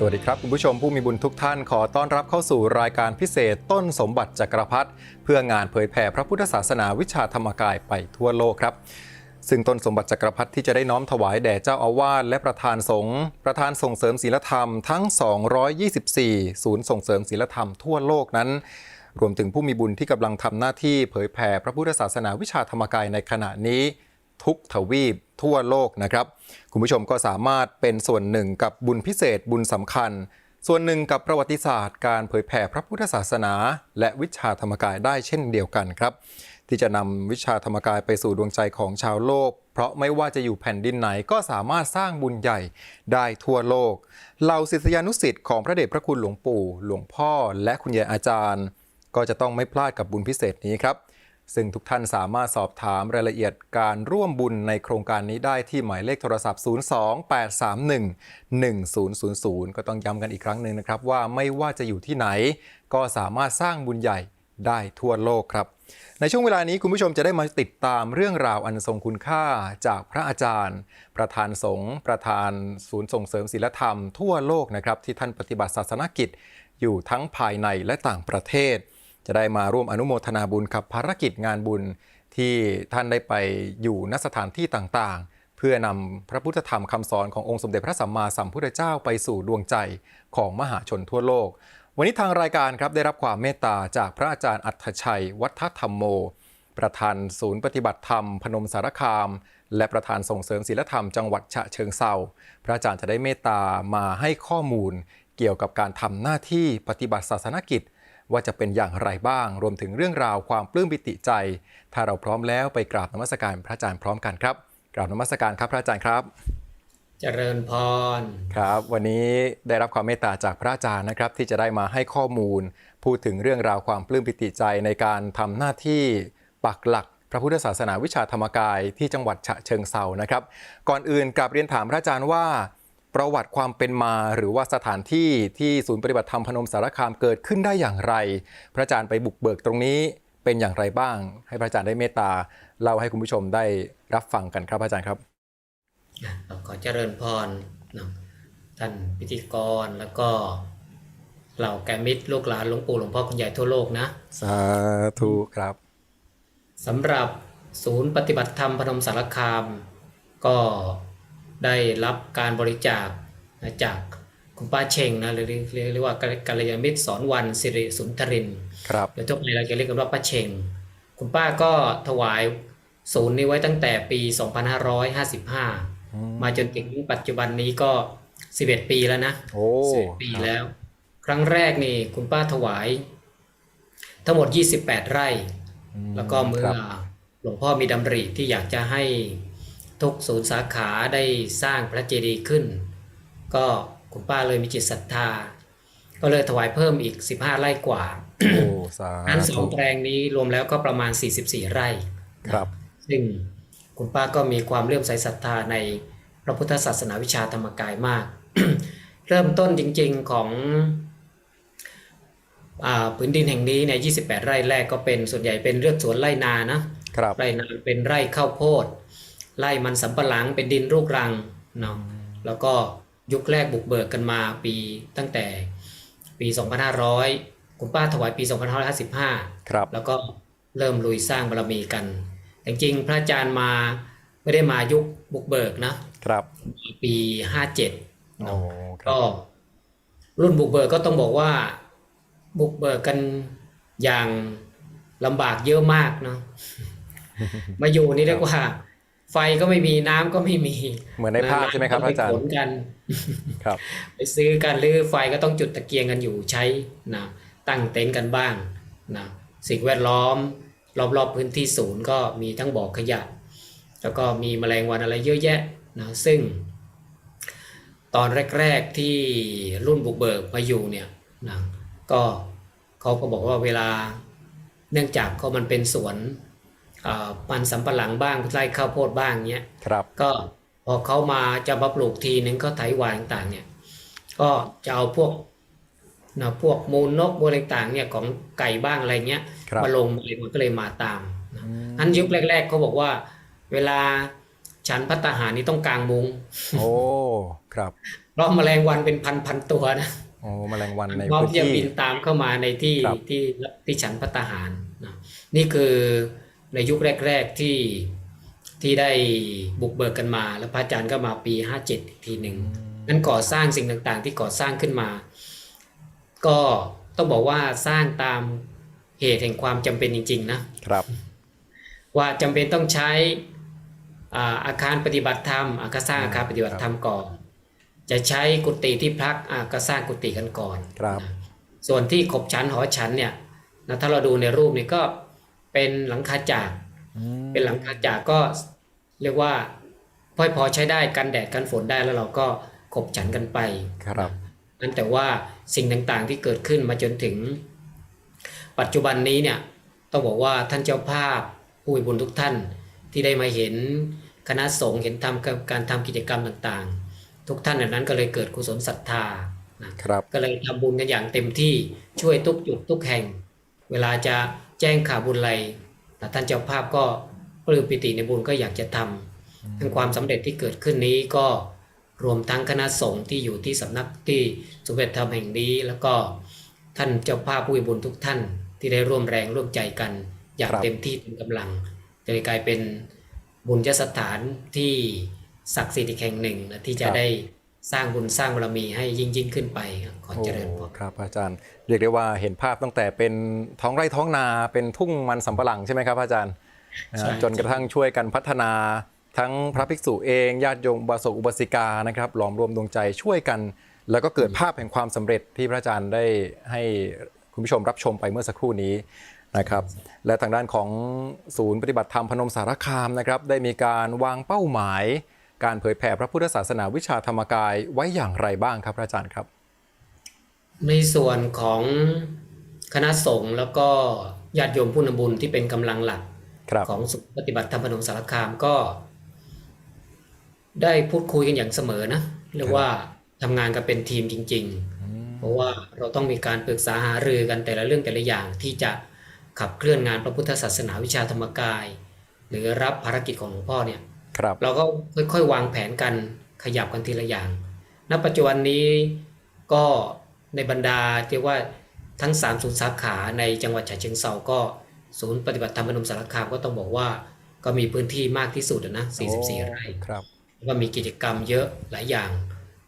สวัสดีครับ คุณผู้ชมผู้มีบุญทุกท่านขอต้อนรับเข้าสู่รายการพิเศษต้นสมบัติจักรพรรดิเพื่องานเผยแผ่พระพุทธศาสนาวิชาธรรมกายไปทั่วโลกครับ ซึ่งต้นสมบัติจักรพรรดิที่จะได้น้อมถวายแด่เจ้าอาวาสและประธานสงฆ์ประธานส่งเสริมศีลธรรมทั้ง 224 ศูนย์ส่งเสริมศีลธรรมทั่วโลกนั้น รวมถึงผู้มีบุญที่กำลังทำหน้าที่เผยแผ่พระพุทธศาสนาวิชาธรรมกายในขณะนี้ ทุกทวีปทั่วโลกนะครับ คุณผู้ชมก็สามารถเป็นส่วนหนึ่งกับบุญพิเศษบุญสำคัญ ส่วนหนึ่งกับประวัติศาสตร์การเผยแผ่พระพุทธศาสนา และวิชาธรรมกายได้เช่นเดียวกันครับ ที่จะนำวิชาธรรมกายไปสู่ดวงใจของชาวโลก เพราะไม่ว่าจะอยู่แผ่นดินไหนก็สามารถสร้างบุญใหญ่ได้ทั่วโลกเหล่าศิษยานุศิษย์ของพระเดชพระคุณหลวงปู่ หลวงพ่อ และคุณยายอาจารย์ ก็จะต้องไม่พลาดกับบุญพิเศษนี้ครับ ซึ่งทุกท่านสามารถสอบถามรายละเอียดการร่วมบุญในโครงการนี้ได้ที่หมายเลขโทรศัพท์ 028311000 ก็ต้องย้ำกันอีกครั้งหนึ่งนะครับ ว่าไม่ว่าจะอยู่ที่ไหน ก็สามารถสร้างบุญใหญ่ได้ทั่วโลกครับ ในช่วงเวลานี้คุณผู้ชมจะได้มาติดตามเรื่องราวอันทรงคุณค่าจากพระอาจารย์ ประธานสงฆ์ประธานศูนย์ส่งเสริมศีลธรรมทั่วโลกนะครับที่ท่านปฏิบัติศาสนกิจอยู่ทั้งภายในและต่างประเทศ จะได้มาร่วมอนุโมทนาบุญกับภารกิจงานบุญที่ท่านได้ไปอยู่ณสถานที่ต่างๆ เพื่อนำพระพุทธธรรมคำสอนขององค์สมเด็จพระสัมมาสัมพุทธเจ้าไปสู่ดวงใจของมหาชนทั่วโลก วันนี้ทางรายการครับได้รับความเมตตาจากพระอาจารย์อัธชัย วัฒธรรมโม ประธานศูนย์ปฏิบัติธรรม พนมสารคาม และประธานส่งเสริมศีลธรรมจังหวัดฉะเชิงเซาพระอาจารย์จะได้เมตตามาให้ข้อมูล เกี่ยวกับการทำหน้าที่ปฏิบัติศาสนกิจ ว่าจะเป็นอย่างไรบ้าง รวมถึงเรื่องราวความปลื้มปิติใจ ถ้าเราพร้อมแล้วไปกราบนมัสการพระอาจารย์พร้อมกันครับ กราบนมัสการครับพระอาจารย์ครับ เจริญพรครับ วันนี้ได้รับความเมตตาจากพระอาจารย์นะครับ ที่จะได้มาให้ข้อมูล พูดถึงเรื่องราวความปลื้มปิติใจในการทำหน้าที่ปักหลักพระพุทธศาสนาวิชาธรรมกายที่จังหวัดฉะเชิงเซานะครับ ก่อนอื่นกราบเรียนถามพระอาจารย์ว่า ประวัติความเป็นมา หรือว่าสถานที่ที่ศูนย์ปฏิบัติธรรมพนมสารคามเกิดขึ้นได้อย่างไร พระอาจารย์ไปบุกเบิกตรงนี้เป็นอย่างไรบ้าง ให้พระอาจารย์ได้เมตตาเล่าให้คุณผู้ชมได้รับฟังกันครับอาจารย์ครับนะเราขอเจริญพรนะท่านพิธีกรแล้วก็เหล่าแกรมิตรลูกหลานหลวงปู่หลวงพ่อคุณใหญ่ทั่วโลกนะ สาธุครับสำหรับศูนย์ปฏิบัติธรรมพนมสารคาม ก็ ได้รับการบริจาคนะจากคุณป้าเชงนะหรือเรียกเรียกว่ากัลยาณมิตรสอนวันสิริสุนทรินทร์ครับโดยทั่วไปเราจะเรียกกันว่าป้าเชง คุณป้าก็ถวายศูนย์นี้ไว้ตั้งแต่ปี 2555 มาจนถึงปัจจุบันนี้ก็ 11 ปีแล้วนะโอ้11ปีแล้ว ครั้งแรกนี่คุณป้าถวาย ทั้งหมด 28 ไร่ แล้วก็เมื่อครับหลวงพ่อมีดำริที่อยากจะให้ ทุกศูนย์สาขาได้สร้างพระเจดีย์ขึ้น ก็คุณป้าเลยมีจิตศรัทธา ก็เลยถวายเพิ่มอีก 15 ไร่กว่าโอ้สานั้นสอธุงแปลงนี้รวมแล้วก็ประมาณ 44 ไร่ครับ ซึ่งคุณป้าก็มีความเลื่อมใสศรัทธาในพระพุทธศาสนาวิชาธรรมกายมาก เริ่มต้นจริงๆของอาพื้นดินแห่งนี้ในย28 ไร่แรกก็เป็นส่วนใหญ่เป็นเลือกสวนไร่นานะครับไร่นาเป็นไร่ข้าวโพด ไร่มันสำปะหลังเป็นดินลูกรังเนาะแล้วก็ยุคแรกบุกเบิกกันมาปีตั้งแต่ปี 2500 คุณป้าถวายปี 2555 ครับ แล้วก็เริ่มลุยสร้างบารมีกัน จริงๆ พระอาจารย์มาไม่ได้มายุคบุกเบิกนะครับ ปี 57โอ้เนาะครัก็บรุ่นบุกเบิกก็ต้องบอกว่า บุกเบิกกันอย่างลำบากเยอะมากเนาะมาอยู่นี่เรียกว่า ไฟก็ไม่มีน้ำก็ไม่มี เหมือนในภาพใช่ไหมครับน้ำก็อาจารย์ปขนกันครับไปซื้อกันหรือไฟก็ต้องจุดตะเกียงกันอยู่ใช้นะตั้งเต็นท์กันบ้างนะสิ่งแวดล้อม รอบๆพื้นที่ศูนย์ก็มีทั้งบ่อขยะ แล้วก็มีแมลงวันอะไรเยอะแยะนะซึ่ง ตอนแรกๆที่รุ่นบุกเบิกมาอยู่เนี่ยนะก็เขาก็บอกว่าเวลาเนื่องจากเขามันเป็นสวนอ่า มันสำปะหลังบ้างไร่ข้าวโพดบ้างเนี้ยครับ ก็พอเขามาจะมาปลูกทีนึงก็ไถหวานต่างๆ เนี่ย ก็จะเอาพวกนะพวกมูลนกมูลอะไรต่างๆเนี่ยของไก่บ้างอะไรเงี้ยครับมาลงเลยมันก็เลยมาตามนะอืมอันยุคแรกๆเขาบอกว่า เวลาฉันพัตตาหารนี่ต้องกางมุงโอ้ครับเพราะแมลงวันเป็นพันพันๆตัวนะโอ้แมลงวันในพร้อมพื้นที่จะที่บินตามเข้ามาในที่ครับที่ที่ฉันพัตตาหารนะนี่คือ ในยุคแรก ๆที่ที่ได้บุกเบิกกันมา แล้วพระอาจารย์ก็มาปี 57 อีกทีหนึ่งนั้นก่อสร้างสิ่งต่างๆ ที่ก่อสร้างขึ้นมา ก็ต้องบอกว่าสร้างตามเหตุแห่งความจำเป็นจริง ๆ นะครับ ว่าจำเป็นต้องใช้อ่าอาคารปฏิบัติธรรมอะก็สร้างอาคารปฏิบัติธรรมก่อน จะใช้กุฏิที่พักอะก็สร้างกุฏิกันก่อนครับนะส่วนที่ขบชั้นหอชั้นเนี่ยนะถ้าเราดูในรูปนี่ก็ เป็นหลังคาจาก เป็นหลังคาจากก็เรียกว่าพอพอใช้ได้กันแดดกันฝนได้แล้วเราก็ขบฉันกันไปครับนั่นแต่ว่าสิ่งต่างๆที่เกิดขึ้นมาจนถึง ปัจจุบันนี้เนี่ยต้องบอกว่าท่านเจ้าภาพผู้มีบุญทุกท่านที่ได้มาเห็นคณะสงฆ์เห็นทำการทำกิจกรรมต่างๆ ทุกท่านเหล่านั้นก็เลยเกิดกุศลศรัทธานะครับก็เลยทำบุญกันอย่างเต็มที่ช่วยทุกจุดทุกแห่ง เวลาจะ แจ้งข่าวบุญอะไรแต่ท่านเจ้าภาพก็ปลื้มปิติในบุญก็อยากจะทำทั้งความสำเร็จที่เกิดขึ้นนี้ก็รวมทั้งคณะสงฆ์ที่อยู่ที่สำนักที่สุเวทธรรมแห่งนี้ แล้วก็ท่านเจ้าภาพผู้มีบุญทุกท่านที่ได้ร่วมแรงร่วมใจกัน อย่างครับเต็มที่เต็มกำลังจะกลายเป็นบุญยสถานที่ศักดิ์สิทธิ์อีกแห่งหนึ่งนะที่จะได้ สร้างบุญสร้างบารมีให้ยิ่งยิ่งขึ้นไปขอเจริญพรโอ้ครับอาจารย์เรียกได้ว่าเห็นภาพตั้งแต่เป็นท้องไร่ท้องนาเป็นทุ่งมันสำปะหลังใช่ไหมครับอาจารย์นะฮะใช่จนกระทั่งช่วยกันพัฒนาทั้งพระภิกษุเองญาติโยมอุบาสกอุบาสิกานะครับหลอมรวมดวงใจช่วยกัน แล้วก็เกิดภาพแห่งความสำเร็จที่พระอาจารย์ได้ให้คุณผู้ชมรับชมไปเมื่อสักครู่นี้นะครับ และทางด้านของศูนย์ปฏิบัติธรรมพนมสารคามนะครับ ได้มีการวางเป้าหมาย การเผยแผ่พระพุทธศาสนาวิชาธรรมกายไว้อย่างไรบ้างครับพระอาจารย์ครับ ในส่วนของคณะสงฆ์แล้วก็ญาติโยมผู้นำบุญที่เป็นกำลังหลักครับของสุปฏิบัติธรรมพนมสารคามก็ ได้พูดคุยกันอย่างเสมอนะเรียกว่าทำงานกันเป็นทีมจริง ๆ เพราะว่าเราต้องมีการปรึกษาหารือกันแต่ละเรื่องแต่ละอย่างที่จะขับเคลื่อนงานพระพุทธศาสนาวิชาธรรมกาย หรือรับภารกิจของหลวงพ่อเนี่ย ครับเราก็ค่อยๆ วางแผนกันขยับกันทีละอย่าง ณ ปัจจุบันนี้ก็ในบรรดาเรียกว่าทั้ง3ศูนย์สาขาในจังหวัดฉะเชิงเซาก็ศูนย์ปฏิบัติธรรมพนมสารคามก็ต้องบอกว่าก็มีพื้นที่มากที่สุดอะนะ 44 ไร่ครับแล้วก็มีกิจกรรมเยอะหลายอย่าง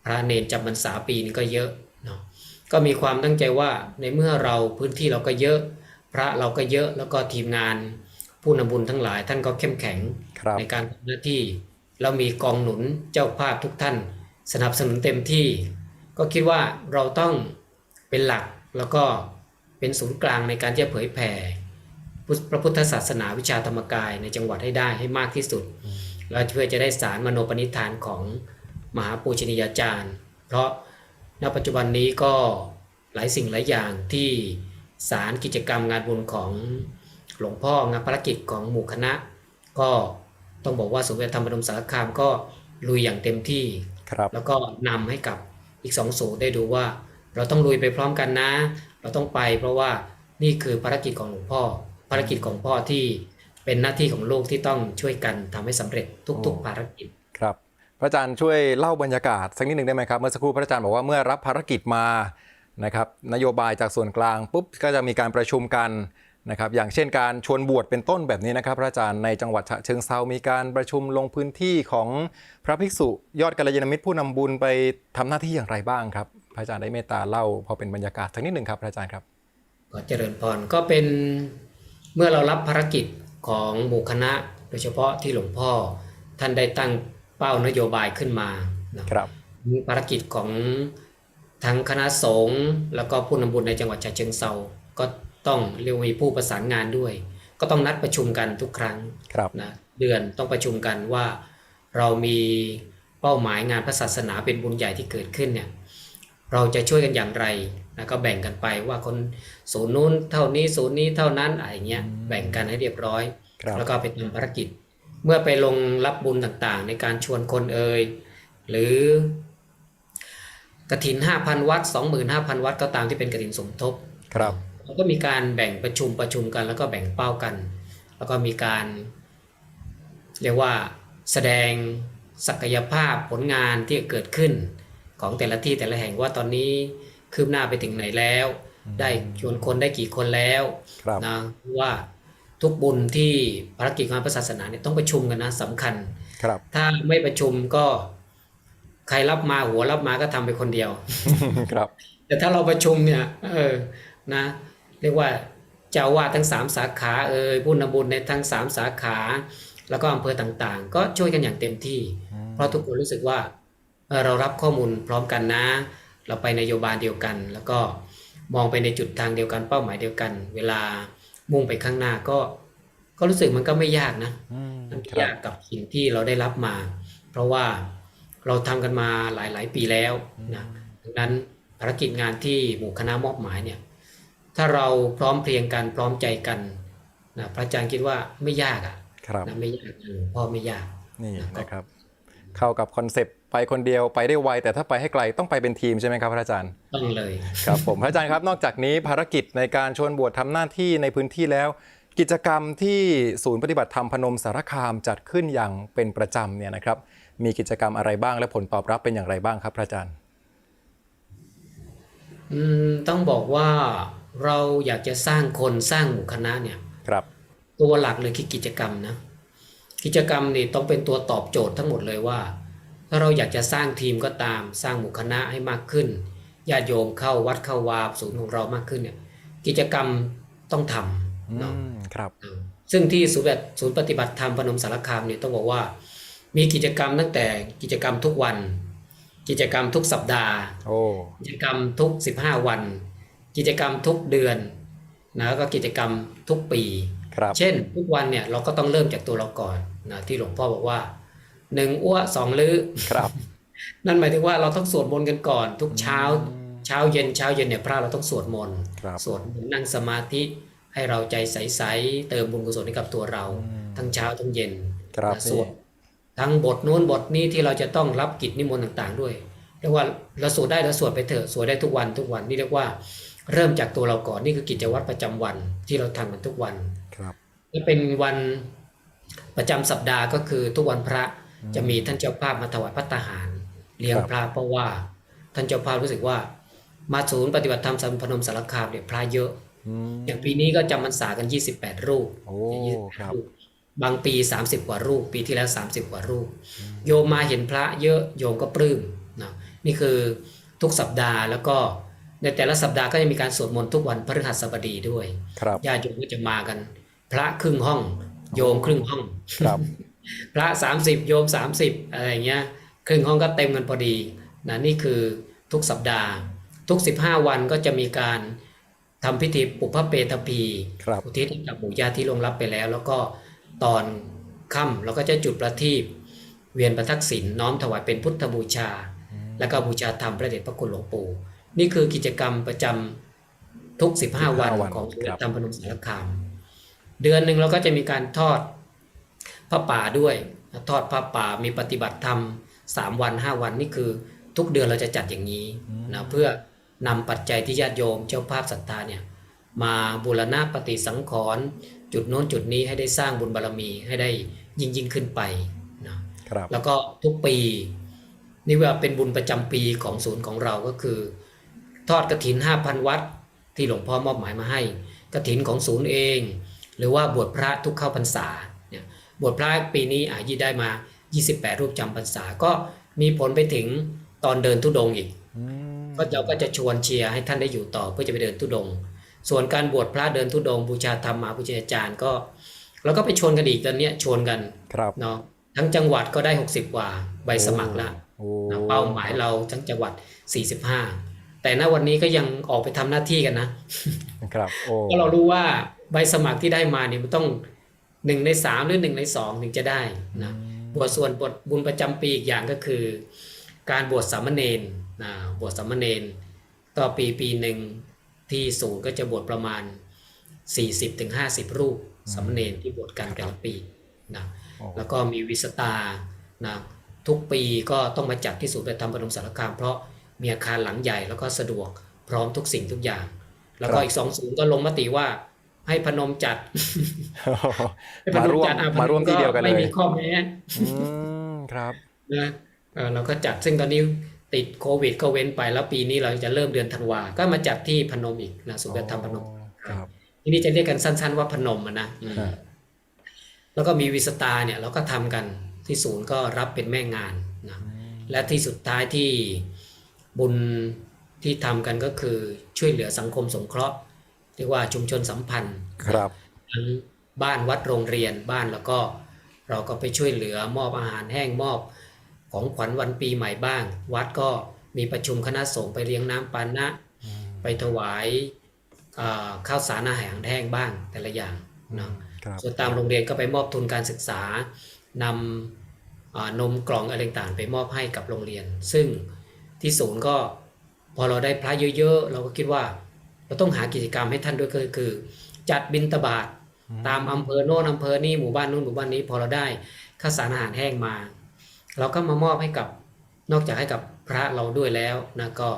พระเนนจำพรรษาปีนี้ก็เยอะเนาะก็มีความตั้งใจว่าในเมื่อเราพื้นที่เราก็เยอะ พระเราก็เยอะแล้วก็ทีมงาน ผู้นำบุญทั้งหลายท่านก็เข้มแข็งครับในการทำหน้าที่เรามีกองหนุนเจ้าภาพทุกท่าน สนับสนุนเต็มที่ ก็คิดว่าเราต้องเป็นหลักแล้วก็เป็นศูนย์กลางในการที่จะเผยแผ่พุทธพระพุทธศาสนาวิชาธรรมกายในจังหวัดให้ได้ให้มากที่สุดแล้วเพื่อจะได้สารมโนปณิธานของมหาปูชนียาจารย์ เพราะณปัจจุบันนี้ก็หลายสิ่งหลายอย่างที่สารกิจกรรมงานบุญของ หลวงพ่องานภารกิจของหมู่คณะ ก็ต้องบอกว่าสุเวทธรรมพนมสารคามก็ลุยอย่างเต็มที่ครับแล้วก็นำให้กับอีกสองสูตรได้ดูว่า เราต้องลุยไปพร้อมกันนะ เราต้องไปเพราะว่านี่คือภารกิจของหลวงพ่อ ภารกิจของพ่อที่เป็นหน้าที่ของโลกที่ต้องช่วยกันทำให้สำเร็จทุกโอ้ๆภารกิจครับ พระอาจารย์ช่วยเล่าบรรยากาศสักนิดหนึ่งได้ไหมครับเมื่อสักครู่พระอาจารย์บอกว่าเมื่อรับภารกิจมานะครับนโยบายจากส่วนกลางปุ๊บก็จะมีการประชุมกัน นะครับอย่างเช่นการชวนบวชเป็นต้นแบบนี้นะครับ พระอาจารย์ในจังหวัดฉะเชิงเซามีการประชุมลงพื้นที่ของพระภิกษุยอดกัลยาณมิตรผู้นำบุญไปทำหน้าที่อย่างไรบ้างครับ พระอาจารย์ได้เมตตาเล่าพอเป็นบรรยากาศสักนิดหนึ่งครับพระอาจารย์ครับก็เจริญพรก็เป็นเมื่อเรารับภารกิจของหมู่คณะ โดยเฉพาะที่หลวงพ่อท่านได้ตั้งเป้านโยบายขึ้นมานะครับภารกิจของทั้งคณะสงฆ์แล้วก็ผู้นำบุญในจังหวัดฉะเชิงเซาก็ ต้องเรียกว่ามีผู้ประสานงานด้วย ก็ต้องนัดประชุมกันทุกครั้งครับนะเดือนต้องประชุมกันว่าเรามีเป้าหมายงานพระศาสนาเป็นบุญใหญ่ที่เกิดขึ้นเนี่ยเราจะช่วยกันอย่างไรนะก็แบ่งกันไปว่าคนศูนย์นู้นเท่านี้ศูนย์นี้เท่านั้นอะไรเงี้ยแบ่งกันให้เรียบร้อยครับแล้วก็ไปทำภารกิจ เมื่อไปลงรับบุญต่างๆ ในการชวนคนเอ่ยหรือกระถิน 5,000 วัด 25,000 วัดก็ตามที่เป็นกระถินสมทบครับ เราก็มีการแบ่งประชุมประชุมกัน แล้วก็แบ่งเป้ากัน แล้วก็มีการ เรียกว่าแสดงศักยภาพผลงานที่เกิดขึ้นของแต่ละที่แต่ละแห่งว่าตอนนี้คืบหน้าไปถึงไหนแล้ว ได้ชวนคนได้กี่คนแล้วครับนะว่าทุกบุญที่ภารกิจงานพระศาสนาเนี่ยต้องประชุมกันนะสำคัญครับ ถ้าไม่ประชุมก็ใครรับมาหัวรับมาก็ทำไปคนเดียว ครับ แต่ถ้าเราประชุมเนี่ย เออ นะ เรียกว่าเจ้าอาวาดทั้งสามสาขาเอ่ยผู้นำบุญในทั้งสามสาขา แล้วก็อำเภอต่างๆ ก็ช่วยกันอย่างเต็มที่ เพราะทุกคนรู้สึกว่าเออเรารับข้อมูลพร้อมกันนะ เราไปนโยบายเดียวกัน แล้วก็มองไปในจุดทางเดียวกันเป้าหมายเดียวกัน เวลามุ่งไปข้างหน้าก็ก็รู้สึกมันก็ไม่ยากนะอืมมันครับยากกับสิ่งที่เราได้รับมา เพราะว่าเราทำกันมาหลาย ๆ ปีแล้วนะดังนั้นภารกิจงานที่หมู่คณะมอบหมายเนี่ย ถ้าเราพร้อมเพรียงกันพร้อมใจกันนะพระอาจารย์คิดว่าไม่ยากอะครับนะไม่ยากหลวงพ่อไม่ยากนี่นะครับ เข้ากับคอนเซปต์ไปคนเดียวไปได้ไวแต่ถ้าไปให้ไกลต้องไปเป็นทีมใช่ไหมครับพระอาจารย์ต้องเลยครับผมพระอาจารย์ครับนอกจากนี้ภารกิจในการชวนบวชทำหน้าที่ในพื้นที่แล้ว กิจกรรมที่ศูนย์ปฏิบัติธรรมพนมสารคามจัดขึ้นอย่างเป็นประจำเนี่ยนะครับ มีกิจกรรมอะไรบ้างและผลตอบรับเป็นอย่างไรบ้างครับพระอาจารย์อืมต้องบอกว่า เราอยากจะสร้างคนสร้างหมู่คณะเนี่ยครับ ตัวหลักเลยคือกิจกรรมนะ กิจกรรมนี่ต้องเป็นตัวตอบโจทย์ทั้งหมดเลยว่า ถ้าเราอยากจะสร้างทีมก็ตาม สร้างหมู่คณะให้มากขึ้นญาติโยมเข้าวัดเข้าวาศูนย์ของเรามากขึ้นเนี่ย กิจกรรมต้องทอืำเนาะมครับ ซึ่งที่ศูนย์แบบศูนย์ปฏิบัติธรรมพนมสารคามเนี่ยต้องบอกว่า มีกิจกรรมตั้งแต่กิจกรรมทุกวัน กิจกรรมทุกสัปดาห์โอ้กิจกรรมทุก 15 วัน กิจกรรมทุกเดือนนะแล้วก็กิจกรรมทุกปีครับเช่น ทุกวันเนี่ยเราก็ต้องเริ่มจากตัวเราก่อนนะที่หลวงพ่อบอกว่าหนึ่งอ้วสองลื้อครับนั่นหมายถึงว่าเราต้องสวดมนต์กันก่อน ทุกเช้าเช้าเย็นเช้าเย็นเนี่ยพระเราต้องสวดมนต์ครับสวดมนต์นั่งสมาธิให้เราใจใสๆเติมบุญกุศลให้กับตัวเรา ทั้งเช้าทั้งเย็นครับนะสวดทั้งบทนู้นบทนี้ที่เราจะต้องรับกิจนิมนต์ต่างๆ ด้วยเรียกว่าเราสวดได้เราสวดไปเถอะสวดได้ทุกวันทุกวันนี่เรียกว่า เริ่มจากตัวเราก่อนนี่คือกิจวัตรประจำวันที่เราทำกันทุกวันครับถ้าเป็นวันประจำสัปดาห์ก็คือทุกวันพระจะมีท่านเจ้าภาพมาถวายพัตตาหาร เลี้ยงครับพระเพราะว่า ท่านเจ้าภาพรู้สึกว่า มาศูนย์ปฏิบัติธรรมสัมพนมสารคามเนี่ยพระเยอะอืมอย่างปีนี้ก็จำพรรษากัน 28 รูปโอ้28ครับรูปบางปี 30 กว่ารูป ปีที่แล้ว 30 กว่ารูป โยมมาเห็นพระเยอะโยมก็ปลื้มนะนี่คือทุกสัปดาห์แล้วก็ ในแต่ละสัปดาห์ก็จะมีการสวดมนต์ทุกวันพฤหัสบดีด้วย ครับญาติโยมก็จะมากัน พระครึ่งห้อง โยมครึ่งห้อง ครับ พระ30โยม30อะไรอย่างเงี้ย ครึ่งห้องก็เต็มกันพอดีนะนี่คือทุกสัปดาห์ ทุก15วันก็จะมีการทำพิธีปุพพเปตพีครับอุทิศให้กับหมู่ญาติที่ล่วงลับไปแล้ว แล้วก็ตอนค่ำเราก็จะจุดประทีปเวียนประทักษิณน้อมถวายเป็นพุทธบูชา แล้วก็บูชาธรรมพระเดชพระคุณหลวงปู่ นี่คือกิจกรรมประจำทุก 15 วันวันของครับธรรมพนมสารคาม เดือนหนึ่งเราก็จะมีการทอดพระป่าด้วย ทอดพระป่ามีปฏิบัติธรรม3วัน5วันนี่คือทุกเดือนเราจะจัดอย่างนี้นะเพื่อนำปัจจัยที่ญาติโยมเจ้าภาพศรัทธาเนี่ยมาบูรณะปฏิสังขรณ์จุดโน้นจุดนี้ให้ได้สร้างบุญบารรมีให้ได้ยิ่งยิ่งขึ้นไปนะครับแล้วก็ทุกปี นี่ว่าเป็นบุญประจำปีของศูนย์ของเราก็คือ ทอดกระถิน 5,000 วัด ที่หลวงพ่อมอบหมายมาให้กระถินของศูนย์เอง หรือว่าบวชพระทุกเข้าพรรษาเนี่ยบวชพระปีนี้อายีได้มา 28 รูปจำพรรษาก็มีผลไปถึงตอนเดินทุดงค์อีกอืมก็เราก็จะชวนเชียร์ให้ท่านได้อยู่ต่อเพื่อจะไปเดินทุดงค์ส่วนการบวชพระเดินทุดงค์บูชาธรรมมาบูชาอาจารย์ก็เราก็ไปชวนกันอีกตอนเนี้ยชวนกันครับเนาะทั้งจังหวัดก็ได้ 60 กว่าใบสมัครละโอ้นะเป้าหมายเราทั้งจังหวัด 45 แต่ณวันนี้ก็ยังออกไปทำหน้าที่กันนะครับโอ้เพราะเรารู้ว่าใบสมัครที่ได้มาเนี่ยมันต้องหนึ่งในสามหรือหนึ่งในสองถึงจะได้นะบวชส่วนบทบุญประจำปีอีกอย่างก็คือ การบวชสามเณรนะบวชสามเณรต่อปีปีหนึ่งที่ศูนย์ก็จะบวชประมาณ 40-50ถึง50รูปสามเณรที่บวชกันแต่ละปีนะโอ้แล้วก็มีวิสตานะทุกปีก็ต้องมาจัดที่ศูนย์ปฏิธรรมพนมสารคามเพราะ มีอาคารหลังใหญ่แล้วก็สะดวกพร้อมทุกสิ่งทุกอย่าง แล้วก็อีกสองศูนย์ก็ลงมติว่า ให้พนมจัดให้พมานร่วมจัดอะมาร่วมที่เดียวกันเลไม่ยมีข้อแม้อืมครับนะเออเราก็จัดซึ่งตอนนี้ติดโควิดก็เว้นไปแล้วปีนี้เราจะเริ่มเดือนธันวา ก็มาจัดที่พนมอีกนะศูนย์ปฏิบัติธรรมพนมครับที่นี่จะเรียกกันสั้น ๆ ว่าพนมอะนะอืมฮะแล้วก็มีวิสตาเนี่ยเราก็ทำกันที่ศูนย์ก็รับเป็นแม่งานนะและที่สุดท้ายที่ บุญที่ทำกันก็คือช่วยเหลือสังคมสงเคราะห์เรียกว่าชุมชนสัมพันธ์ครับทั้งบ้านวัดโรงเรียนบ้านแล้วก็เราก็ไปช่วยเหลือมอบอาหารแห้งมอบ ของขวัญวันปีใหม่บ้าง วัดก็มีประชุมคณะสงฆ์ไปเลี้ยงน้ำปานะ ไปถวายอ่าข้าวสารอาหารแห้งบ้างแต่ละอย่างเนาะครับส่วนตามโรงเรียนก็ไปมอบทุนการศึกษานำอ่านมกล่องอะไรต่างๆไปมอบให้กับโรงเรียน ซึ่ง ที่ศูนย์ก็พอเราได้พระเยอะๆ เราก็คิดว่า เราต้องหากิจกรรมให้ท่านด้วยก็คือ จัดบิณฑบาตตามอำเภอโน่นอำเภอนี่หมู่บ้านนู้นหมู่บ้านนี้ พอเราได้ข้าวสารอาหารแห้งมา เราก็มามอบให้กับนอกจากให้กับพระเราด้วยแล้วนะก็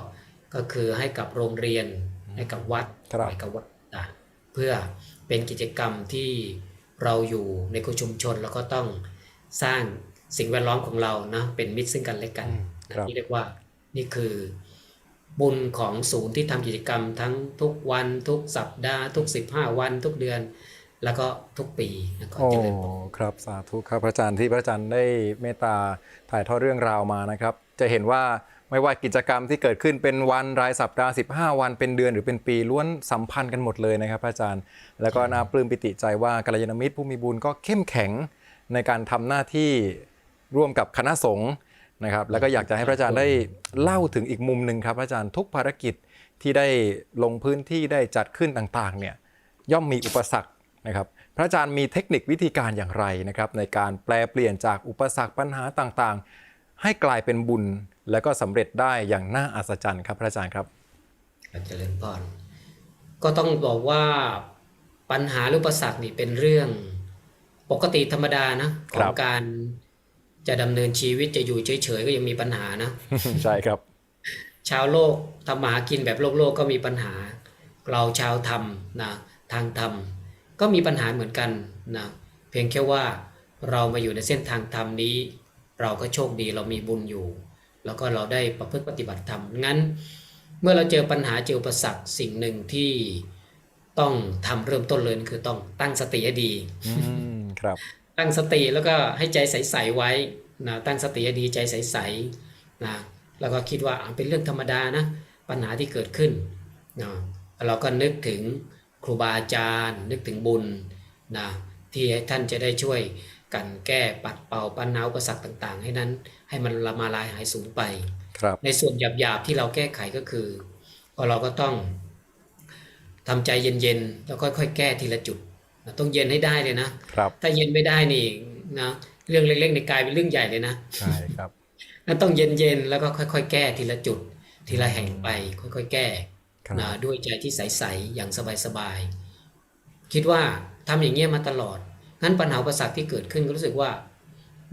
ก็คือให้กับโรงเรียนให้กับวัดครับให้กับวัดต่างๆเพื่อเป็นกิจกรรมที่เราอยู่ในชุมชนแล้วก็ต้องสร้างสิ่งแวดล้อมของเรานะเป็นมิตรซึ่งกันและกันอืมนะครับนี่เรียกว่า นี่คือบุญของศูนย์ที่ทำกิจกรรมทั้งทุกวันทุกสัปดาห์ทุก 15 วันทุกเดือน แล้วก็ทุกปีนะครับโอ้เจริญพรครับสาธุครับพระอาจารย์ที่พระอาจารย์ได้เมตตาถ่ายทอดเรื่องราวมานะครับ จะเห็นว่าไม่ว่ากิจกรรมที่เกิดขึ้นเป็นวันรายสัปดาห์ 15 วันเป็นเดือนหรือเป็นปีล้วนสัมพันธ์กันหมดเลยนะครับพระอาจารย์ แล้วก็น่าปลื้มปิติใจว่ากัลยาณมิตรผู้มีบุญก็เข้มแข็งในการทำหน้าที่ร่วมกับคณะสงฆ์ นะครับแล้วก็อยากจะให้พระอาจารย์ได้เล่าถึงอีกมุมหนึ่งครับพระอาจารย์ทุกภารกิจที่ได้ลงพื้นที่ได้จัดขึ้นต่างๆเนี่ยย่อมมีอุปสรรคนะครับพระอาจารย์มีเทคนิควิธีการอย่างไรนะครับในการแปลเปลี่ยนจากอุปสรรคปัญหาต่างๆ ให้กลายเป็นบุญและก็สำเร็จได้อย่างน่าอัศจรรย์ครับพระอาจารย์ครับเจริญพรก็ต้องบอกว่าปัญหาหรืออุปสรรคนี่เป็นเรื่องปกติธรรมดานะขคอรังบการ จะดำเนินชีวิตจะอยู่เฉยๆก็ยังมีปัญหานะใช่ครับ ชาวโลกทำมาหากินแบบโลกโลกก็มีปัญหา เราชาวธรรมนะทางธรรมก็มีปัญหาเหมือนกันนะเพียงแค่ว่าเรามาอยู่ในเส้นทางธรรมนี้ เราก็โชคดีเรามีบุญอยู่ แล้วก็เราได้ประพฤติปฏิบัติธรรมงั้น เมื่อเราเจอปัญหาเจออุปสรรคสิ่งหนึ่งที่ต้องทำเริ่มต้นเลยคือต้องตั้งสติให้ดีอืมครับ ตั้งสติแล้วก็ให้ใจใสๆไว้นะตั้งสติให้ดีใจใสๆนะแล้วก็คิดว่าอะเป็นเรื่องธรรมดานะปัญหาที่เกิดขึ้นนะเราก็นึกถึงครูบาอาจารย์ นึกถึงบุญนะที่ให้ท่านจะได้ช่วยกันแก้ปัดเป่าปัญหาอุปสรรคต่าง ๆ ให้นั้นให้มันละมาลายหายสูญไปครับในส่วนหยาบๆที่เราแก้ไขก็คือก็เราก็ต้องทำใจเย็นๆแล้วค่อยๆแก้ทีละจุดนะ ต้องเย็นให้ได้เลยนะครับถ้าเย็นไม่ได้นี่นะเรื่องเล็กๆในกลายเป็นเรื่องใหญ่เลยนะใช่ครับนั่นต้องเย็นๆแล้วก็ค่อย ๆ แก้ทีละจุด ทีละแห่งไป ค่อย ๆ แก้ครับนะด้วยใจที่ใสๆอย่างสบายๆคิดว่าทำอย่างเงี้ยมาตลอดงั้นปัญหาอุปสรรคที่เกิดขึ้นก็รู้สึกว่า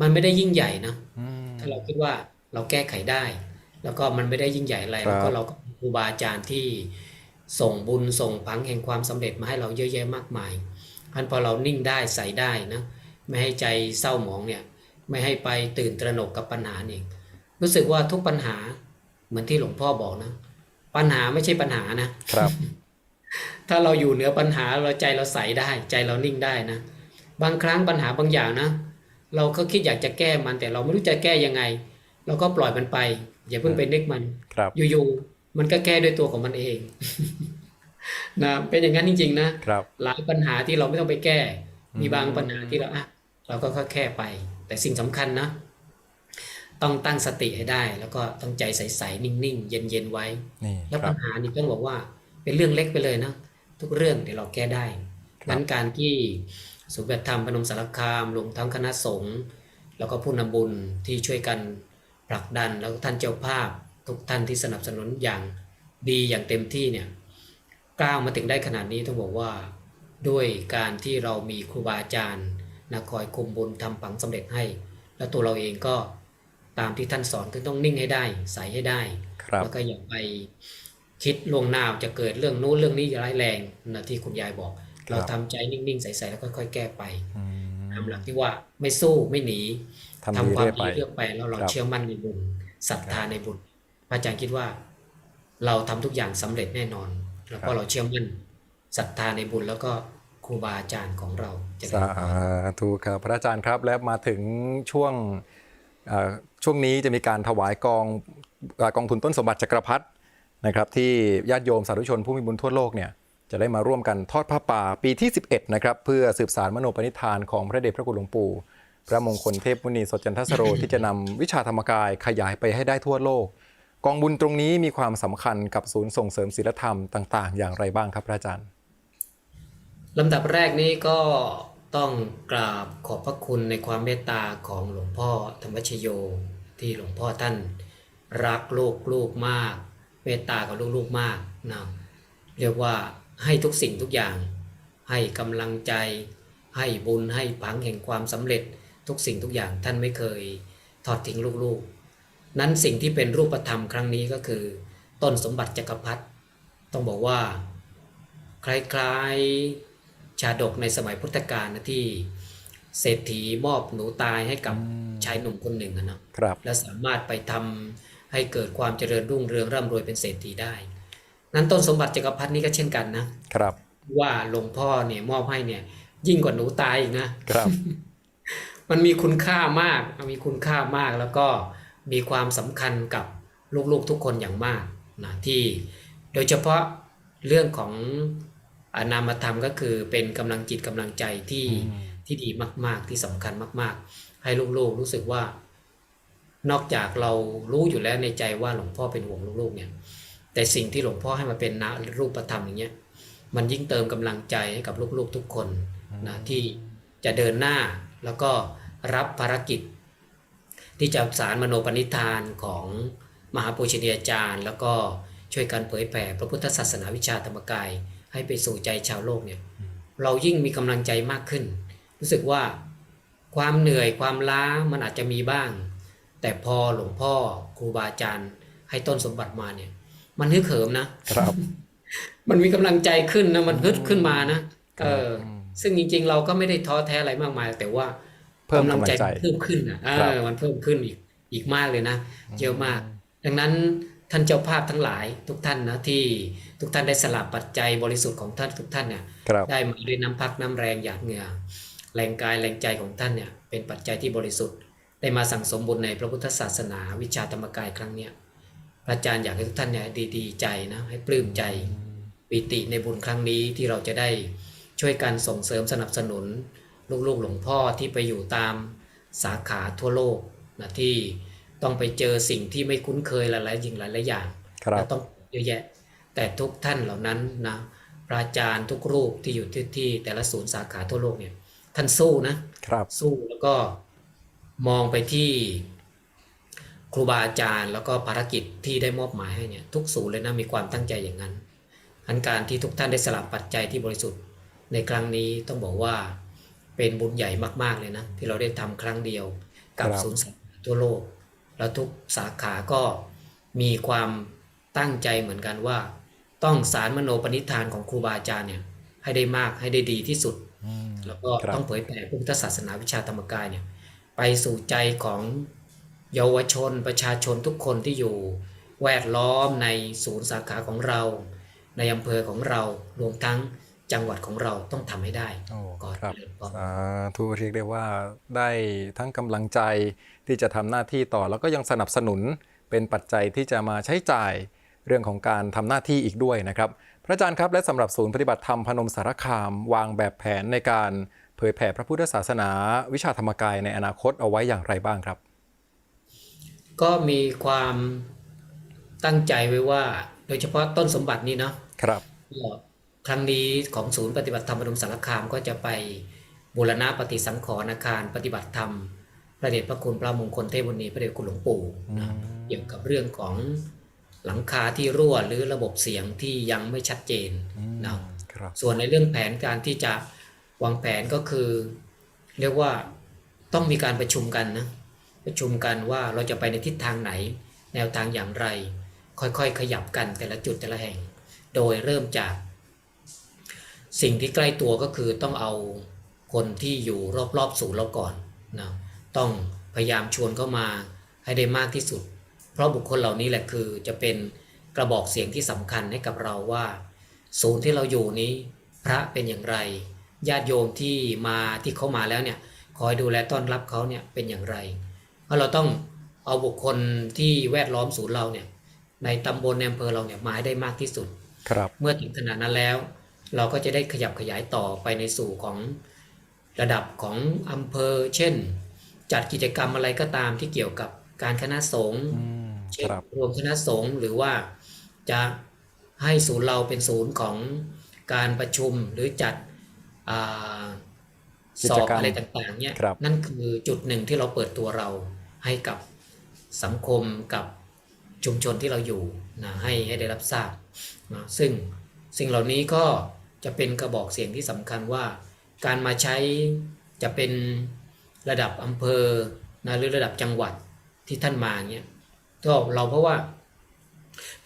มันไม่ได้ยิ่งใหญ่นะอืมถ้าเราคิดว่าเราแก้ไขได้ แล้วก็มันไม่ได้ยิ่งใหญ่อะไรครับแล้วก็เราก็มีครูบาอาจารย์ที่ส่งบุญส่งพังแห่งความสำเร็จมาให้เราเยอะแยะมากมาย พันพอเรานิ่งได้ใส่ได้นะไม่ให้ใจเศร้าหมองเนี่ยไม่ให้ไปตื่นตระหนกกับปัญหาเนี่ยรู้สึกว่าทุกปัญหาเหมือนที่หลวงพ่อบอกนะ ปัญหาไม่ใช่ปัญหานะครับ ถ้าเราอยู่เหนือปัญหาเราใจเราใสได้ ใจเรานิ่งได้นะ บางครั้งปัญหาบางอย่างนะ เราก็คิดอยากจะแก้มันแต่เราไม่รู้จะแก้ยังไง เราก็ปล่อยมันไป อย่าเพิ่งไปนึกมันครับอยู่ๆมันก็แก้ด้วยตัวของมันเอง นะเป็นอย่างนั้นจริง ๆ นะครับหลายปัญหาที่เราไม่ต้องไปแก้ มีบางปัญหาที่เราอะเราก็ค่อยๆแก้ไป แต่สิ่งสำคัญนะ ต้องตั้งสติให้ได้ แล้วก็ต้องใจใสๆนิ่งๆ เย็นๆไว้นี่แล้วครัปับญหานี่ต้องบอกว่า เป็นเรื่องเล็กไปเลยนะทุกเรื่องเดี๋ยวเราแก้ได้ครับงั้นการที่สุแบบธรรมพนมสารคามรวมทั้งคณะสงฆ์แล้วก็ผู้นำบุญที่ช่วยกันผลักดันแล้วก็ท่านเจ้าภาพ ทุกท่านที่สนับสนุนอย่างดีอย่างเต็มที่เนี่ย ก้าวมาถึงได้ขนาดนี้ต้องบอกว่า ด้วยการที่เรามีครูบาอาจารย์นะคอยคุมบุญทำฝังสำเร็จให้ แล้วตัวเราเองก็ตามที่ท่านสอนคือต้องนิ่งให้ได้ ใสให้ได้ครับแล้วก็อย่าไปคิดล่วงหน้าว่าจะเกิดเรื่องนู้นเรื่องนี้ร้ายแรงนะที่คุณยายบอก เราทำใจนิ่งๆใสๆแล้วค่อยๆแก้ไปอืมตามหลักที่ว่าไม่สู้ไม่หนีทำดีความเรื่อยไปดีเรื่อยไปแล้วเราครับเชื่อมั่นในบุญศรัทธาในบุญพระอาจารย์คิดว่า เราทำทุกอย่างสำเร็จแน่นอน แล้วก็เราเชื่อมั่นศรัทธาในบุญแล้วก็ครูบาอาจารย์ของเราจะได้สาธุครับพระอาจารย์ครับ และมาถึงช่วงเอ่อช่วงนี้จะมีการถวายกองเอ่อกองทุนต้นสมบัติจักรพรรดินะครับที่ญาติโยมสาธุชนผู้มีบุญทั่วโลกเนี่ยจะได้มาร่วมกันทอดผ้าป่าปีที่ 11 นะครับ เพื่อสืบสารมโนปณิธานของพระเดชพระคุณหลวงปู่ พระมงคลเทพมุนีสดจันทสโรที่จะนำวิชาธรรมกายขยายไปให้ได้ทั่วโลก กองบุญตรงนี้มีความสำคัญกับศูนย์ส่งเสริมศีลธรรมต่าง ๆ อย่างไรบ้างครับพระอาจารย์ลำดับแรกนี้ก็ต้องกราบขอบพระคุณในความเมตตาของหลวงพ่อธรรมชโยที่หลวงพ่อท่านรักลูกลูกมาก เมตตากับลูกๆมากนะเรียกว่าให้ทุกสิ่งทุกอย่าง ให้กำลังใจ ให้บุญให้ผังแห่งความสำเร็จทุกสิ่งทุกอย่างท่านไม่เคยทอดทิ้งลูกๆ นั้นสิ่งที่เป็นรูปธรรมครั้งนี้ก็คือ ต้นสมบัติจักรพรรดิต้องบอกว่า คล้ายๆชาดกในสมัยพุทธกาลนะที่เศรษฐีมอบหนูตายให้กับอืมชายหนุ่มคนหนึ่งอะเนาะครับ และสามารถไปทำให้เกิดความเจริญรุ่งเรืองร่ำรวยเป็นเศรษฐีได้ นั้นต้นสมบัติจักรพรรดินี่ก็เช่นกันนะครับ ว่าหลวงพ่อเนี่ยมอบให้เนี่ย ยิ่งกว่าหนูตายอีกนะครับ มันมีคุณค่ามากมันมีคุณค่ามากแล้วก็ มีความสำคัญกับลูกๆทุกคนอย่างมากนะที่โดยเฉพาะเรื่องของอานามธรรมก็คือเป็นกำลังจิตกำลังใจที่อืมที่ดีมากๆที่สำคัญมาก ๆ ให้ลูกๆรู้สึกว่า นอกจากเรารู้อยู่แล้วในใจว่าหลวงพ่อเป็นห่วงลูกๆเนี่ยแต่สิ่งที่หลวงพ่อให้มาเป็นนารูปธรรมอย่างเงี้ยมันยิ่งเติมกำลังใจให้กับลูกๆทุกคนนะที่จะเดินหน้าแล้วก็รับภารกิจ ที่จะสารมโนปณิธานของมหาปุชนียาจารย์ แล้วก็ช่วยกันเผยแผ่พระพุทธศาสนาวิชาธรรมกาย ให้ไปสู่ใจชาวโลกเนี่ยเรายิ่งมีกำลังใจมากขึ้น รู้สึกว่าความเหนื่อยความล้ามันอาจจะมีบ้าง แต่พอหลวงพ่อครูบาอาจารย์ให้ต้นสมบัติมาเนี่ย มันฮึกเหิมนะครับ มันมีกำลังใจขึ้นนะมันฮึดขึ้นมานะครับเอออซึ่งจริงๆ เราก็ไม่ได้ท้อแท้อะไรมากมาย แต่ว่า เพิ่มกำลังใจกำลังใจมันเพิ่มขึ้นอะเอครับอมันเพิ่มขึ้นอีกอีกมากเลยนะเยอะมาก ดังนั้นท่านเจ้าภาพทั้งหลายทุกท่านนะที่ทุกท่านได้สละปัจจัยบริสุทธิ์ของท่านทุกท่านเนี่ยครับได้มาด้วยน้ำพักน้ำแรงหยาดเหงื่อแรงกายแรงใจของท่านเนี่ยเป็นปัจจัยที่บริสุทธิ์ ได้มาสั่งสมบุญในพระพุทธศาสนาวิชาธรรมกายครั้งเนี้ยพระอาจารย์อยากให้ทุกท่านเนี่ยดีดีใจนะให้ปลื้มใจปิติในบุญครั้งนี้ที่เราจะได้ช่วยกันส่งเสริมสนับสนุน ลูกๆหลวงพ่อที่ไปอยู่ตามสาขาทั่วโลกนะที่ต้องไปเจอสิ่งที่ไม่คุ้นเคยหลายๆสิ่งหลายๆอย่างครับและต้องเยอะแยะ แต่ทุกท่านเหล่านั้นนะพระอาจารย์ทุกรูปที่อยู่ที่ที่แต่ละศูนย์สาขาทั่วโลกเนี่ยท่านสู้นะครับสู้แล้วก็มองไปที่ครูบาอาจารย์ แล้วก็ภารกิจที่ได้มอบหมายให้เนี่ยทุกศูนย์เลยนะมีความตั้งใจอย่างนั้นอันการที่ทุกท่านได้สลับปัจจัยที่บริสุทธิ์ในครั้งนี้ต้องบอกว่า เป็นบุญใหญ่มาก ๆ เลยนะ ที่เราได้ทำครั้งเดียวกับครับศูนย์สาขาทั่วโลก แล้วทุกสาขาก็มีความตั้งใจเหมือนกันว่า ต้องสารมโนปณิธานของครูบาอาจารย์เนี่ยให้ได้มากให้ได้ดีที่สุดอืมแล้วก็ครับต้องเผยแผ่พุทธศาสนาวิชาธรรมกายเนี่ยไปสู่ใจของเยาวชนประชาชนทุกคนที่อยู่แวดล้อมในศูนย์สาขาของเรา ในอำเภอของเรารวมทั้ง จังหวัดของเราต้องทำให้ได้โอ้ก่อนครับเริ่มต้นสาธุเรียกได้ว่าได้ทั้งกำลังใจที่จะทำหน้าที่ต่อ แล้วก็ยังสนับสนุนเป็นปัจจัยที่จะมาใช้จ่ายเรื่องของการทำหน้าที่อีกด้วยนะครับ พระอาจารย์ครับและสำหรับศูนย์ปฏิบัติธรรมพนมสารคาม วางแบบแผนในการเผยแผ่พระพุทธศาสนา วิชาธรรมกายในอนาคตเอาไว้อย่างไรบ้างครับ ก็มีความตั้งใจไว้ว่า โดยเฉพาะต้นสมบัตินี้เนาะครับก็ ครั้งนี้ของศูนย์ปฏิบัติธรรมพนมสารคามก็จะไปบูรณะปฏิสังขรณ์อาคารปฏิบัติธรรมพระเดชพระคุณพระมงคลเทพบุญนีพระเดชคุณหลวงปู่นะอืมเกี่ยวกับเรื่องของหลังคาที่รั่วหรือระบบเสียงที่ยังไม่ชัดเจนนะครับส่วนในเรื่องแผนการที่จะวางแผนก็คือ เรียกว่าต้องมีการประชุมกันนะประชุมกันว่าเราจะไปในทิศทางไหน แนวทางอย่างไร ค่อยๆ ขยับกันแต่ละจุดแต่ละแห่ง โดยเริ่มจาก สิ่งที่ใกล้ตัวก็คือต้องเอาคนที่อยู่รอบๆศูนย์เราก่อนนะต้องพยายามชวนเข้ามาให้ได้มากที่สุด เพราะบุคคลเหล่านี้แหละคือจะเป็นกระบอกเสียงที่สำคัญให้กับเราว่า ศูนย์ที่เราอยู่นี้ พระเป็นอย่างไร ญาติโยมที่มาที่เขามาแล้วเนี่ยคอยดูแลต้อนรับเขาเนี่ยเป็นอย่างไรเพราะเราต้องเอาบุคคลที่แวดล้อมศูนย์เราเนี่ยในตำบลในอำเภอเราเนี่ยมาให้ได้มากที่สุดครับเมื่อถึงขนาดนั้นแล้ว เราก็จะได้ขยับขยายต่อไปในสู่ของระดับของอำเภอ เช่น จัดกิจกรรมอะไรก็ตามที่เกี่ยวกับการคณะสงฆ์อืมเช่นครับรวมคณะสงฆ์หรือว่าจะให้ศูนย์เราเป็นศูนย์ของการประชุมหรือจัดอากิสจอบกรรมอะไรต่างๆเนี่ยครับนั่นคือจุดหนึ่งที่เราเปิดตัวเราให้กับสังคมกับชุมชนที่เราอยู่นะให้ให้ได้รับทราบนะซึ่งสิ่งเหล่านี้ก็ จะเป็นกระบอกเสียงที่สำคัญว่า การมาใช้จะเป็นระดับอำเภอนะหรือระดับจังหวัดที่ท่านมาเนี่ยก็เราเพราะว่า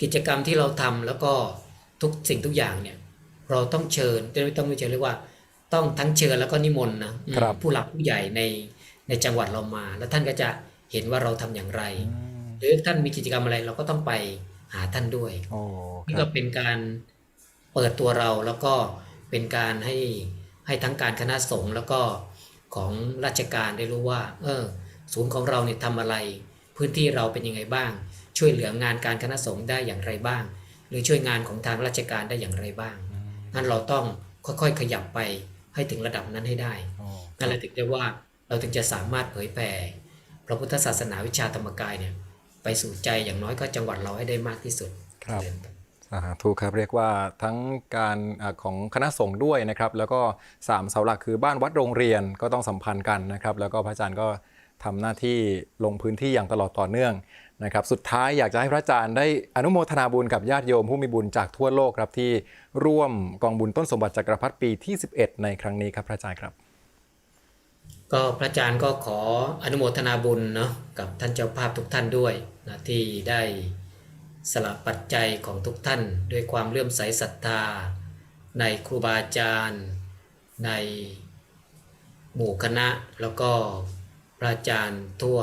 กิจกรรมที่เราทำแล้วก็ทุกสิ่งทุกอย่างเนี่ย เราต้องเชิญไม่ต้องไม่เชิญเรียกว่า ต้องทั้งเชิญแล้วก็นิมนต์นะอืมครับผู้หลักผู้ใหญ่ในในจังหวัดเรามา แล้วท่านก็จะเห็นว่าเราทำอย่างไรอืมหรือท่านมีกิจกรรมอะไรเราก็ต้องไปหาท่านด้วยโอ้คนี่รัก็บเป็นการ เปิดตัวเราแล้วก็เป็นการให้ให้ทั้งการคณะสงฆ์แล้วก็ของราชการได้รู้ว่าเออศูนย์ของเราเนี่ยทำอะไร พื้นที่เราเป็นยังไงบ้าง ช่วยเหลืองานการคณะสงฆ์ได้อย่างไรบ้าง หรือช่วยงานของทางราชการได้อย่างไรบ้างนั่นเราต้องค่อยๆขยับไปให้ถึงระดับนั้นให้ได้โอ้นั่นแหละถึงจะว่าเราถึงจะสามารถเผยแผ่พระพุทธศาสนาวิชาธรรมกายเนี่ยไปสู่ใจอย่างน้อยก็จังหวัดเราให้ได้มากที่สุดครับ เจญพรสาธุครับเรียกว่าทั้งการอของคณะสงฆ์ด้วยนะครับแล้วก็สามเสาหลักคือบ้านวัดโรงเรียนก็ต้องสัมพันธ์กันนะครับแล้วก็พระอาจารย์ก็ทำหน้าที่ลงพื้นที่อย่างตลอดต่อเนื่องนะครับสุดท้ายอยากจะให้พระอาจารย์ได้อนุโมทนาบุญกับญาติโยมผู้มีบุญจากทั่วโลกครับที่ร่วมกองบุญต้นสมบัติจักรพรรดิปีที่ 11 ในครั้งนี้ครับพระอาจารย์ครับ ก็พระอาจารย์ก็ขออนุโมทนาบุญเนาะกับท่านเจ้าภาพทุกท่านด้วยนะที่ได้ สละปัจจัยของทุกท่านด้วยความเลื่อมใสศรัทธา ในครูบาอาจารย์ ในหมู่คณะแล้วก็พระอาจารย์ทั่ว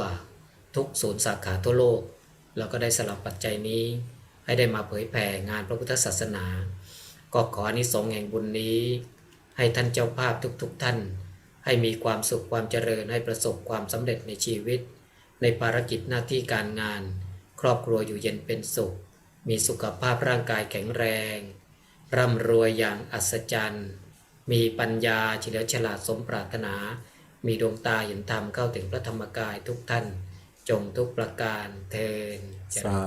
ทุกศูนย์สาขาทั่วโลกแล้วก็ได้สละปัจจัยนี้ให้ได้มาเผยแผ่งานพระพุทธศาสนา ก็ขออนิสงส์แห่งบุญนี้ ให้ท่านเจ้าภาพทุกๆท่าน ให้มีความสุขความเจริญให้ประสบความสำเร็จในชีวิต ในภารกิจหน้าที่การงาน ครอบครัวอยู่เย็นเป็นสุข มีสุขภาพร่างกายแข็งแรง ร่ำรวยอย่างอัศจรรย์ มีปัญญาเฉลียวฉลาดสมปรารถนา มีดวงตาเห็นธรรมเข้าถึงพระธรรมกายทุกท่าน จงทุกประการเทินสา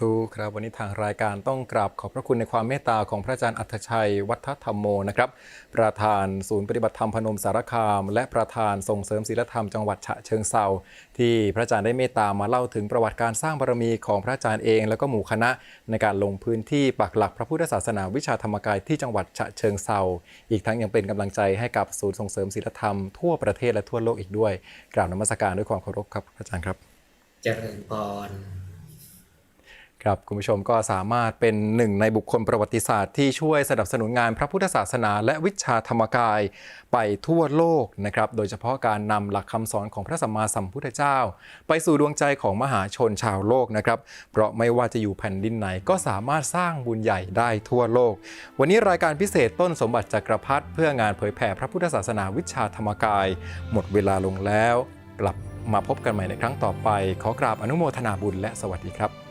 ธุครับ วันนี้ทางรายการต้องกราบขอบพระคุณในความเมตตาของพระอาจารย์อัธชัย วัฒธรรมโมนะครับ ประธานศูนย์ปฏิบัติธรรมพนมสารคาม และประธานส่งเสริมศีลธรรมจังหวัดฉะเชิงเซาที่พระอาจารย์ได้เมตตามาเล่าถึงประวัติการสร้างบารมีของพระอาจารย์เอง แล้วก็หมู่คณะในการลงพื้นที่ปักหลักพระพุทธศาสนาวิชาธรรมกายที่จังหวัดฉะเชิงเซาอีกทั้งยังเป็นกำลังใจให้กับศูนย์ส่งเสริมศีลธรรมทั่วประเทศและทั่วโลกอีกด้วยกราบนมัสการด้วยความเคารพครับพระอาจารย์ครับ เจริญพรครับคุณผู้ชมก็สามารถเป็นหนึ่งในบุคคลประวัติศาสตร์ที่ช่วยสนับสนุนงานพระพุทธศาสนา และวิชาธรรมกายไปทั่วโลกนะครับ โดยเฉพาะการนำหลักคำสอนของพระสัมมาสัมพุทธเจ้า ไปสู่ดวงใจของมหาชนชาวโลกนะครับ เพราะไม่ว่าจะอยู่แผ่นดินไหนก็สามารถสร้างบุญใหญ่ได้ทั่วโลก วันนี้รายการพิเศษต้นสมบัติจักรพรรดิเพื่องานเผยแผ่พระพุทธศาสนาวิชาธรรมกาย หมดเวลาลงแล้วกลับ มาพบกันใหม่ในครั้งต่อไป ขอกราบอนุโมทนาบุญและสวัสดีครับ